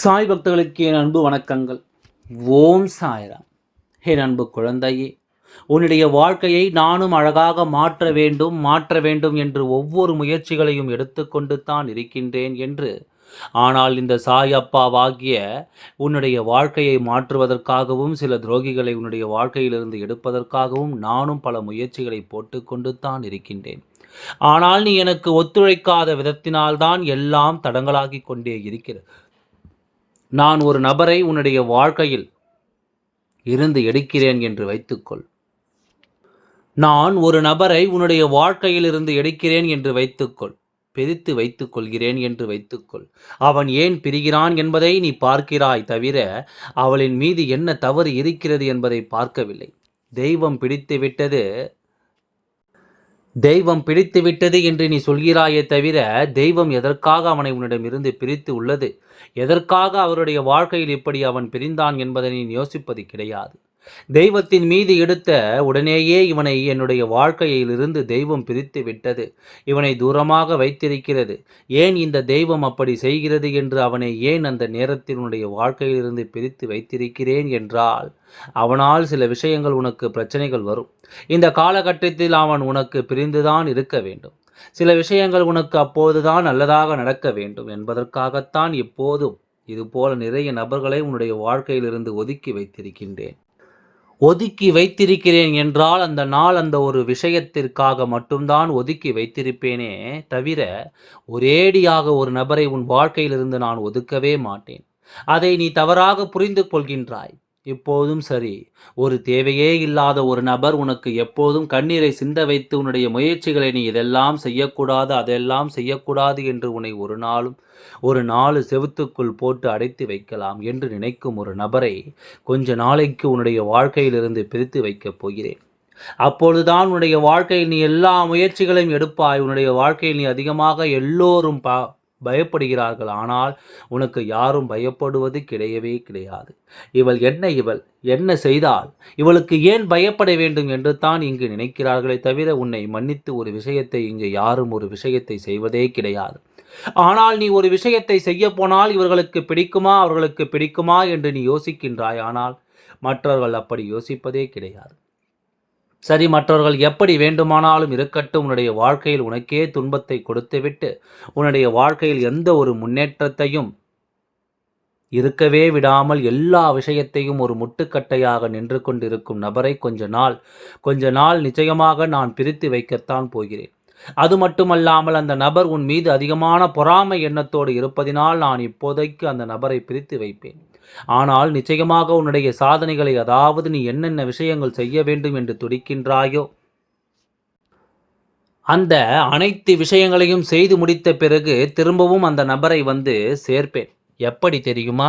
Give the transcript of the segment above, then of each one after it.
சாய் பக்தர்களுக்கு என் அன்பு வணக்கங்கள். ஓம் சாய்ராம். என் அன்பு குழந்தையே உன்னுடைய வாழ்க்கையை நானும் அழகாக மாற்ற வேண்டும் மாற்ற வேண்டும் என்று ஒவ்வொரு முயற்சிகளையும் எடுத்துக்கொண்டு தான் இருக்கின்றேன் என்று ஆனால் இந்த சாய் அப்பாவாகிய உன்னுடைய வாழ்க்கையை மாற்றுவதற்காகவும் சில துரோகிகளை உன்னுடைய வாழ்க்கையிலிருந்து எடுப்பதற்காகவும் நானும் பல முயற்சிகளை போட்டுக்கொண்டு தான் இருக்கின்றேன். ஆனால் நீ எனக்கு ஒத்துழைக்காத விதத்தினால்தான் எல்லாம் தடங்களாகி கொண்டே இருக்கிறது. நான் ஒரு நபரை உன்னுடைய வாழ்க்கையில் இருந்து எடுக்கிறேன் என்று வைத்துக்கொள். நான் ஒரு நபரை உன்னுடைய வாழ்க்கையில் இருந்து எடுக்கிறேன் என்று வைத்துக்கொள். பிரித்து வைத்துக் கொள்கிறேன் என்று வைத்துக்கொள். அவன் ஏன் பிரிகிறான் என்பதை நீ பார்க்கிறாய் தவிர அவளின் மீது என்ன தவறு இருக்கிறது என்பதை பார்க்கவில்லை. தெய்வம் பிடித்து விட்டது தெய்வம் பிடித்து விட்டது என்று நீ சொல்கிறாயே தவிர தெய்வம் எதற்காக அவனை உன்னிடமிருந்து பிரித்து உள்ளது? எதற்காக அவருடைய வாழ்க்கையில் இப்படி அவன் பிரிந்தான் என்பதை நீ யோசிப்பது கிடையாது. தெய்வத்தின் மீது எடுத்த உடனேயே இவனை என்னுடைய வாழ்க்கையிலிருந்து தெய்வம் பிரித்து விட்டது. இவனை தூரமாக வைத்திருக்கிறது. ஏன் இந்த தெய்வம் அப்படி செய்கிறது என்று அவனை ஏன் அந்த நேரத்தில் உன்னுடைய வாழ்க்கையிலிருந்து பிரித்து வைத்திருக்கிறேன் என்றால் அவனால் சில விஷயங்கள் உனக்கு பிரச்சனைகள் வரும். இந்த காலகட்டத்தில் அவன் உனக்கு பிரிந்துதான் இருக்க வேண்டும். சில விஷயங்கள் உனக்கு அப்போதுதான் நல்லதாக நடக்க வேண்டும் என்பதற்காகத்தான் இப்போதும் இதுபோல நிறைய நபர்களை உன்னுடைய வாழ்க்கையிலிருந்து ஒதுக்கி வைத்திருக்கின்றேன். ஒதுக்கி வைத்திருக்கிறேன் என்றால் அந்த நாள் அந்த ஒரு விஷயத்திற்காக மட்டும்தான் ஒதுக்கி வைத்திருப்பேனே தவிர ஒரேடியாக ஒரு நபரை உன் வாழ்க்கையிலிருந்து நான் ஒதுக்கவே மாட்டேன். அதை நீ தவறாக புரிந்து கொள்கின்றாய். இப்போதும் சரி. ஒரு தேவையே இல்லாத ஒரு நபர் உனக்கு எப்போதும் கண்ணீரை சிந்த வைத்து உன்னுடைய முயற்சிகளை நீ இதெல்லாம் செய்யக்கூடாது அதெல்லாம் செய்யக்கூடாது என்று உன்னை ஒரு நாளும் ஒரு நாலு செவுத்துக்குள் போட்டு அடைத்து வைக்கலாம் என்று நினைக்கும் ஒரு நபரை கொஞ்ச நாளைக்கு உன்னுடைய வாழ்க்கையிலிருந்து பிரித்து வைக்கப் போகிறேன். அப்பொழுதுதான் உன்னுடைய வாழ்க்கையில் நீ எல்லா முயற்சிகளையும் எடுப்பாய். உன்னுடைய வாழ்க்கையில் நீ அதிகமாக எல்லோரும் பா பயப்படுகிறார்கள். ஆனால் உனக்கு யாரும் பயப்படுவது கிடையவே கிடையாது. இவள் என்ன இவள்? என்ன செய்தால் இவளுக்கு ஏன் பயப்பட வேண்டும் என்று தான் இங்கு நினைக்கிறார்களே தவிர உன்னை மன்னித்து ஒரு விஷயத்தை இங்கு யாரும் ஒரு விஷயத்தை செய்வதே கிடையாது. ஆனால் நீ ஒரு விஷயத்தை செய்ய போனால் இவர்களுக்கு பிடிக்குமா? அவர்களுக்கு பிடிக்குமா? என்று நீ யோசிக்கின்றாய். ஆனால் மற்றவர்கள் அப்படி யோசிப்பதே கிடையாது. சரி மற்றவர்கள் எப்படி வேண்டுமானாலும் இருக்கட்டும். உன்னுடைய வாழ்க்கையில் உனக்கே துன்பத்தை கொடுத்துவிட்டு உன்னுடைய வாழ்க்கையில் எந்த ஒரு முன்னேற்றத்தையும் இருக்கவே விடாமல் எல்லா விஷயத்தையும் ஒரு முட்டுக்கட்டையாக நின்று கொண்டிருக்கும் நபரை கொஞ்ச நாள் கொஞ்ச நாள் நிச்சயமாக நான் பிரித்து வைக்கத்தான் போகிறேன். அது மட்டுமல்லாமல் அந்த நபர் உன் மீது அதிகமான பொறாமை எண்ணத்தோடு இருப்பதினால் நான் இப்போதைக்கு அந்த நபரை பிரித்து வைப்பேன். ஆனால் நிச்சயமாக உன்னுடைய சாதனைகளை அதாவது நீ என்னென்ன விஷயங்கள் செய்ய வேண்டும் என்று துடிக்கின்றாயோ? அந்த அனைத்து விஷயங்களையும் செய்து முடித்த பிறகு திரும்பவும் அந்த நபரை வந்து சேர்ப்பேன். எப்படி தெரியுமா?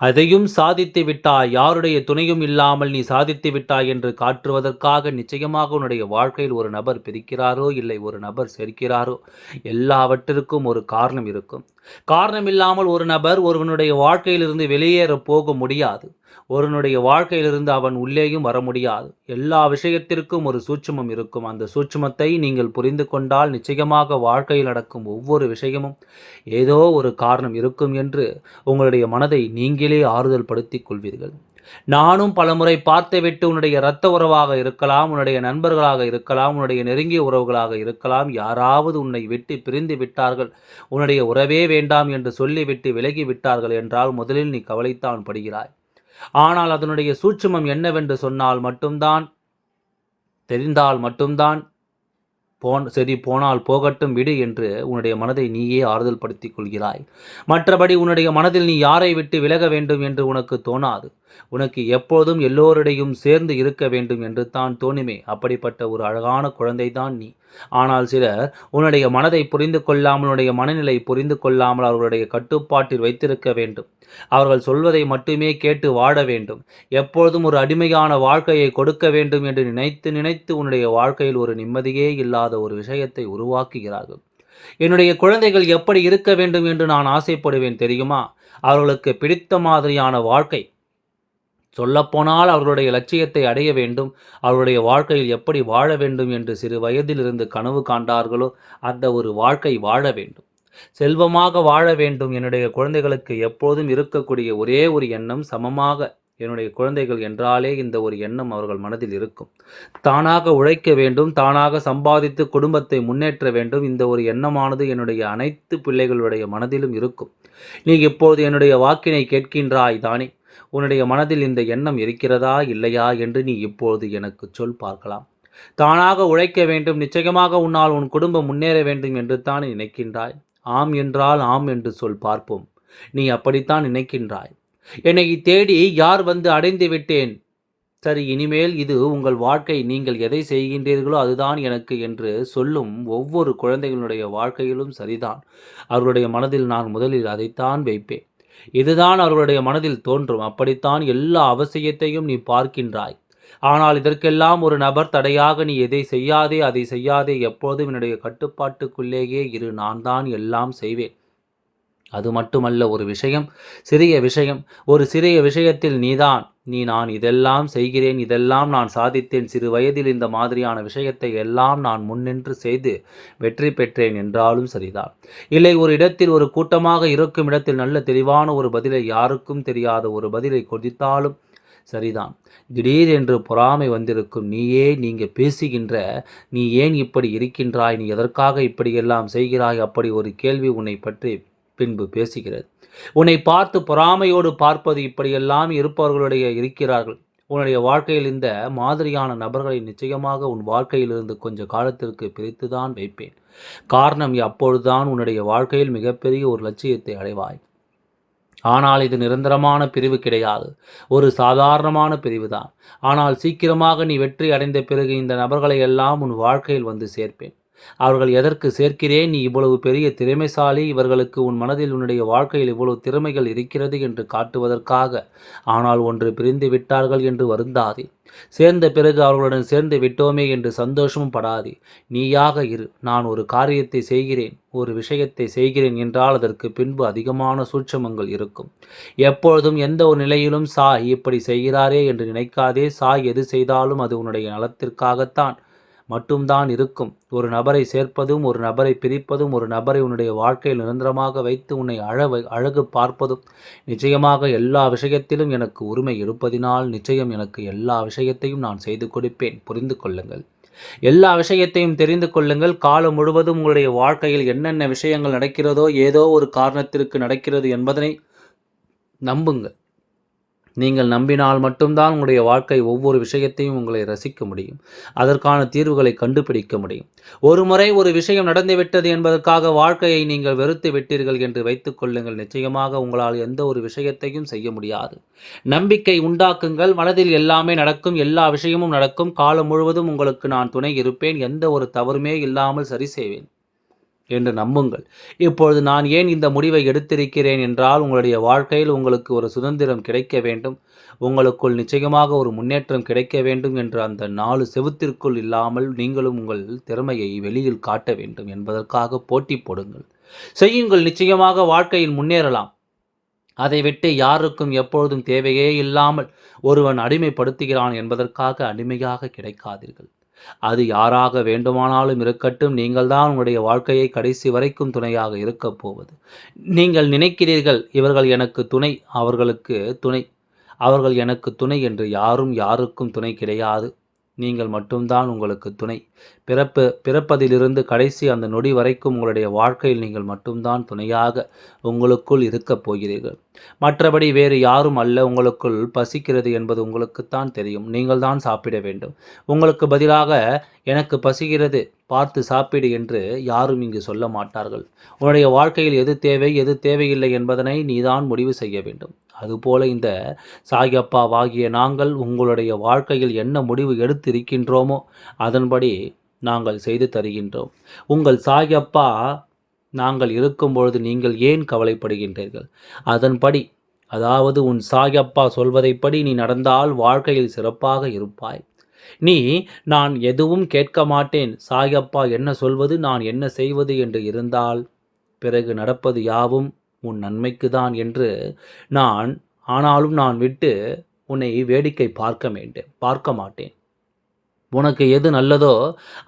அதையும் சாதித்து விட்டாய் யாருடைய துணையும் இல்லாமல் நீ சாதித்து விட்டாய் என்று காட்டுவதற்காக நிச்சயமாக உன்னுடைய வாழ்க்கையில் ஒரு நபர் பிரிக்கிறாரோ இல்லை ஒரு நபர் சேர்க்கிறாரோ எல்லாவற்றிற்கும் ஒரு காரணம் இருக்கும். காரணம் இல்லாமல் ஒரு நபர் ஒருவனுடைய வாழ்க்கையிலிருந்து வெளியேற போக முடியாது. ஒருவனுடைய வாழ்க்கையிலிருந்து அவன் உள்ளேயும் வர முடியாது. எல்லா விஷயத்திற்கும் ஒரு சூட்சமம் இருக்கும். அந்த சூட்சமத்தை நீங்கள் புரிந்து கொண்டால் நிச்சயமாக வாழ்க்கையில் நடக்கும் ஒவ்வொரு விஷயமும் ஏதோ ஒரு காரணம் இருக்கும் என்று உங்களுடைய மனதை நீங்களே ஆறுதல் படுத்திக் கொள்வீர்கள். நானும் பலமுறை பார்த்துவிட்டு உன்னுடைய இரத்த உறவாக இருக்கலாம் உன்னுடைய நண்பர்களாக இருக்கலாம் உன்னுடைய நெருங்கிய உறவுகளாக இருக்கலாம். யாராவது உன்னை விட்டு பிரிந்து விட்டார்கள். உன்னுடைய உறவே வேண்டாம் என்று சொல்லிவிட்டு விலகி விட்டார்கள் என்றால் முதலில் நீ கவலைத்தான் படுகிறாய். ஆனால் அதனுடைய சூட்சுமம் என்னவென்று சொன்னால் மட்டும்தான் தெரிந்தால் மட்டும்தான் போன் சரி போனால் போகட்டும் விடு என்று உன்னுடைய மனதை நீயே ஆறுதல் படுத்திக் கொள்கிறாய். மற்றபடி உன்னுடைய மனதில் நீ யாரை விட்டு விலக வேண்டும் என்று உனக்கு தோணாது. உனக்கு எப்போதும் எல்லோரிடையும் சேர்ந்து இருக்க வேண்டும் என்று தான் தோணுமே. அப்படிப்பட்ட ஒரு அழகான குழந்தை தான் நீ. ஆனால் சிலர் உன்னுடைய மனதை புரிந்து கொள்ளாமல் உன்னுடைய மனநிலை புரிந்து கொள்ளாமல் அவர்களுடைய கட்டுப்பாட்டில் வைத்திருக்க வேண்டும். அவர்கள் சொல்வதை மட்டுமே கேட்டு வாழ வேண்டும். எப்பொழுதும் ஒரு அடிமையான வாழ்க்கையை கொடுக்க வேண்டும் என்று நினைத்து நினைத்து உன்னுடைய வாழ்க்கையில் ஒரு நிம்மதியே இல்லாத ஒரு விஷயத்தை உருவாக்குகிறார்கள். என்னுடைய குழந்தைகள் எப்படி இருக்க வேண்டும் என்று நான் ஆசைப்படுவேன் தெரியுமா? அவர்களுக்கு பிடித்த மாதிரியான வாழ்க்கை சொல்லப்போனால் அவர்களுடைய லட்சியத்தை அடைய வேண்டும் அவருடைய வாழ்க்கையில் எப்படி வாழ வேண்டும் என்று சிறு வயதிலிருந்து கனவு காண்டார்களோ அந்த ஒரு வாழ்க்கை வாழ வேண்டும். செல்வமாக வாழ வேண்டும் என்னுடைய குழந்தைகளுக்கு எப்போதும் இருக்கக்கூடிய ஒரே ஒரு எண்ணம் சமமாக என்னுடைய குழந்தைகள் என்றாலே இந்த ஒரு எண்ணம் அவர்கள் மனதில் இருக்கும். தானாக உழைக்க வேண்டும் தானாக சம்பாதித்து குடும்பத்தை முன்னேற்ற வேண்டும் இந்த ஒரு எண்ணமானது என்னுடைய அனைத்து பிள்ளைகளுடைய மனதிலும் இருக்கும். நீ இப்போது என்னுடைய வாக்கினை கேட்கின்றாய் தானே? உன்னுடைய மனதில் இந்த எண்ணம் இருக்கிறதா இல்லையா என்று நீ இப்போது எனக்கு சொல் பார்க்கலாம். தானாக உழைக்க வேண்டும் நிச்சயமாக உன்னால் உன் குடும்பம் முன்னேற வேண்டும் என்று தான் நினைக்கின்றாய். ஆம் என்றால் ஆம் என்று சொல் பார்ப்போம். நீ அப்படித்தான் நினைக்கின்றாய். என்னை தேடி யார் வந்து அடைந்து விட்டேன்? சரி இனிமேல் இது உங்கள் வாழ்க்கை. நீங்கள் எதை செய்கின்றீர்களோ அதுதான் எனக்கு என்று சொல்லும் ஒவ்வொரு குழந்தைகளுடைய வாழ்க்கையிலும் சரிதான். அவருடைய மனதில் நான் முதலில் அதைத்தான் வைப்பேன். இதுதான் அவர்களுடைய மனதில் தோன்றும். அப்படித்தான் எல்லா அவசியத்தையும் நீ பார்க்கின்றாய். ஆனால் இதற்கெல்லாம் ஒரு நபர் தடையாக நீ எதை செய்யாதே அதை செய்யாதே எப்போதும் என்னுடைய கட்டுப்பாட்டுக்குள்ளேயே இரு நான் தான் எல்லாம் செய்வேன். அது மட்டுமல்ல ஒரு விஷயம் சிறிய விஷயம். ஒரு சிறிய விஷயத்தில் நீதான் நீ நான் இதெல்லாம் செய்கிறேன் இதெல்லாம் நான் சாதித்தேன். சிறு வயதில் இந்த மாதிரியான விஷயத்தை எல்லாம் நான் முன்னின்று செய்து வெற்றி பெற்றேன் என்றாலும் சரிதான். இல்லை ஒரு இடத்தில் ஒரு கூட்டமாக இருக்கும் இடத்தில் நல்ல தெளிவான ஒரு பதிலை யாருக்கும் தெரியாத ஒரு பதிலை கொடுத்தாலும் சரிதான். திடீர் என்று பொறாமை வந்திருக்கும் நீயே நீங்கள் பேசுகின்ற நீ ஏன் இப்படி இருக்கின்றாய் நீ எதற்காக இப்படியெல்லாம் செய்கிறாய் அப்படி ஒரு கேள்வி உன்னை பற்றி பின்பு பேசுகிறது. உன்னை பார்த்து பொறாமையோடு பார்ப்பது இப்படியெல்லாம் இருப்பவர்களுடைய இருக்கிறார்கள். உன்னுடைய வாழ்க்கையில் இந்த மாதிரியான நபர்களை நிச்சயமாக உன் வாழ்க்கையிலிருந்து கொஞ்ச காலத்திற்கு பிரித்துதான் வைப்பேன். காரணம் அப்பொழுதுதான் உன்னுடைய வாழ்க்கையில் மிகப்பெரிய ஒரு லட்சியத்தை அடைவாய். ஆனால் இது நிரந்தரமான பிரிவு கிடையாது. ஒரு சாதாரணமான பிரிவு தான் ஆனால் சீக்கிரமாக நீ வெற்றி அடைந்த பிறகு இந்த நபர்களை எல்லாம் உன் வாழ்க்கையில் வந்து சேர்ப்பேன். அவர்கள் எதற்கு சேர்க்கிறேன்? நீ இவ்வளவு பெரிய திறமைசாலி இவர்களுக்கு உன் மனதில் உன்னுடைய வாழ்க்கையில் இவ்வளவு திறமைகள் இருக்கிறது என்று காட்டுவதற்காக. ஆனால் ஒன்று பிரிந்து விட்டார்கள் என்று வருந்தாதே. சேர்ந்த பிறகு அவர்களுடன் சேர்ந்து விட்டோமே என்று சந்தோஷமும் படாதே. நீயாக இரு. நான் ஒரு காரியத்தை செய்கிறேன். ஒரு விஷயத்தை செய்கிறேன் என்றால் அதற்கு பின்பு அதிகமான சூட்சமங்கள் இருக்கும். எப்பொழுதும் எந்த ஒரு நிலையிலும் சாய் இப்படி செய்கிறாரே என்று நினைக்காதே. சாய் எது செய்தாலும் அது உன்னுடைய நலத்திற்காகத்தான். மட்டும்தான் இருக்கும். ஒரு நபரை சேர்ப்பதும் ஒரு நபரை பிரிப்பதும் ஒரு நபரை உன்னுடைய வாழ்க்கையில் நிரந்தரமாக வைத்து உன்னை அழ அழகு பார்ப்பதும். நிச்சயமாக எல்லா விஷயத்திலும் எனக்கு உரிமை இருப்பதினால் நிச்சயம் எனக்கு எல்லா விஷயத்தையும் நான் செய்து கொடுப்பேன். புரிந்து கொள்ளுங்கள். எல்லா விஷயத்தையும் தெரிந்து கொள்ளுங்கள். காலம் முழுவதும் உங்களுடைய வாழ்க்கையில் என்னென்ன விஷயங்கள் நடக்கிறதோ ஏதோ ஒரு காரணத்திற்கு நடக்கிறது என்பதனை நம்புங்கள். நீங்கள் நம்பினால் மட்டும்தான் உங்களுடைய வாழ்க்கை ஒவ்வொரு விஷயத்தையும் உங்களை ரசிக்க முடியும். அதற்கான தீர்வுகளை கண்டுபிடிக்க முடியும். ஒரு முறை ஒரு விஷயம் நடந்துவிட்டது என்பதற்காக வாழ்க்கையை நீங்கள் வெறுத்து விட்டீர்கள் என்று வைத்துக் கொள்ளுங்கள். நிச்சயமாக உங்களால் எந்த ஒரு விஷயத்தையும் செய்ய முடியாது. நம்பிக்கை உண்டாக்குங்கள். மனதில் எல்லாமே நடக்கும். எல்லா விஷயமும் நடக்கும். காலம் முழுவதும் உங்களுக்கு நான் துணை இருப்பேன். எந்த ஒரு தவறுமே இல்லாமல் சரி செய்வேன். என்று நம்புங்கள். இப்பொழுது நான் ஏன் இந்த முடிவை எடுத்திருக்கிறேன் என்றால் உங்களுடைய வாழ்க்கையில் உங்களுக்கு ஒரு சுதந்திரம் கிடைக்க வேண்டும். உங்களுக்குள் நிச்சயமாக ஒரு முன்னேற்றம் கிடைக்க வேண்டும் என்று அந்த நாலு செவுத்திற்குள் இல்லாமல் நீங்களும் உங்கள் திறமையை வெளியில் காட்ட வேண்டும் என்பதற்காக போட்டி போடுங்கள். செய்யுங்கள். நிச்சயமாக வாழ்க்கையில் முன்னேறலாம். அதை விட்டு யாருக்கும் எப்பொழுதும் தேவையே இல்லாமல் ஒருவன் அடிமைப்படுத்துகிறான் என்பதற்காக அடிமையாக கிடைக்காதீர்கள். அது யாராக வேண்டுமானாலும் இருக்கட்டும் நீங்கள்தான் உங்களுடைய வாழ்க்கையை கடைசி வரைக்கும் துணையாக இருக்கப் போவது. நீங்கள் நினைக்கிறீர்கள் இவர்கள் எனக்கு துணை அவர்களுக்கு துணை. அவர்கள் எனக்கு துணை என்று யாரும் யாருக்கும் துணை கிடையாது. நீங்கள் மட்டும்தான் உங்களுக்கு துணை. பிறப்பு பிறப்பதிலிருந்து கடைசி அந்த நொடி வரைக்கும் உங்களுடைய வாழ்க்கையில் நீங்கள் மட்டும்தான் துணையாக உங்களுக்குள் இருக்கப் போகிறீர்கள். மற்றபடி வேறு யாரும் அல்ல. உங்களுக்குள் பசிக்கிறது என்பது உங்களுக்குத்தான் தெரியும். நீங்கள் தான் சாப்பிட வேண்டும். உங்களுக்கு பதிலாக எனக்கு பசிக்கிறது. பார்த்து சாப்பிடு என்று யாரும் இங்கு சொல்ல மாட்டார்கள். உன்னுடைய வாழ்க்கையில் எது தேவை எது தேவையில்லை என்பதனை நீதான் முடிவு செய்ய வேண்டும். அதுபோல இந்த சாயப்பாவாகிய நாங்கள் உங்களுடைய வாழ்க்கையில் என்ன முடிவு எடுத்திருக்கின்றோமோ அதன்படி நாங்கள் செய்து தருகின்றோம். உங்கள் சாயப்பா நாங்கள் இருக்கும் பொழுது நீங்கள் ஏன் கவலைப்படுகின்றீர்கள்? அதன்படி அதாவது உன் சாயப்பா சொல்வதைப்படி நீ நடந்தால் வாழ்க்கையில் சிறப்பாக இருப்பாய். நீ நான் எதுவும் கேட்க மாட்டேன். சாயப்பா என்ன சொல்வது நான் என்ன செய்வது என்று இருந்தால் பிறகு நடப்பது யாவும் உன் நன்மைக்கு தான் என்று நான் ஆனாலும் நான் விட்டு உன்னை வேடிக்கை பார்க்க வேண்டேன் பார்க்க மாட்டேன். உனக்கு எது நல்லதோ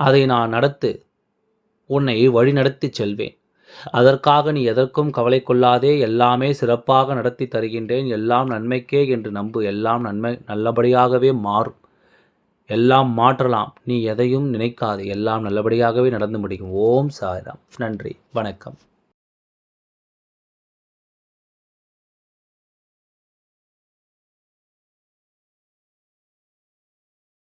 அதை நான் நடத்து உன்னை வழிநடத்தி செல்வேன். அதற்காக நீ எதற்கும் கவலை கொள்ளாதே எல்லாமே சிறப்பாக நடத்தி தருகின்றேன். எல்லாம் நன்மைக்கே என்று நம்பு எல்லாம் நன்மை நல்லபடியாகவே மாறும். எல்லாம் மாற்றலாம் நீ எதையும் நினைக்காது எல்லாம் நல்லபடியாகவே நடந்து முடியும். ஓம் சாய்ராம். நன்றி வணக்கம்.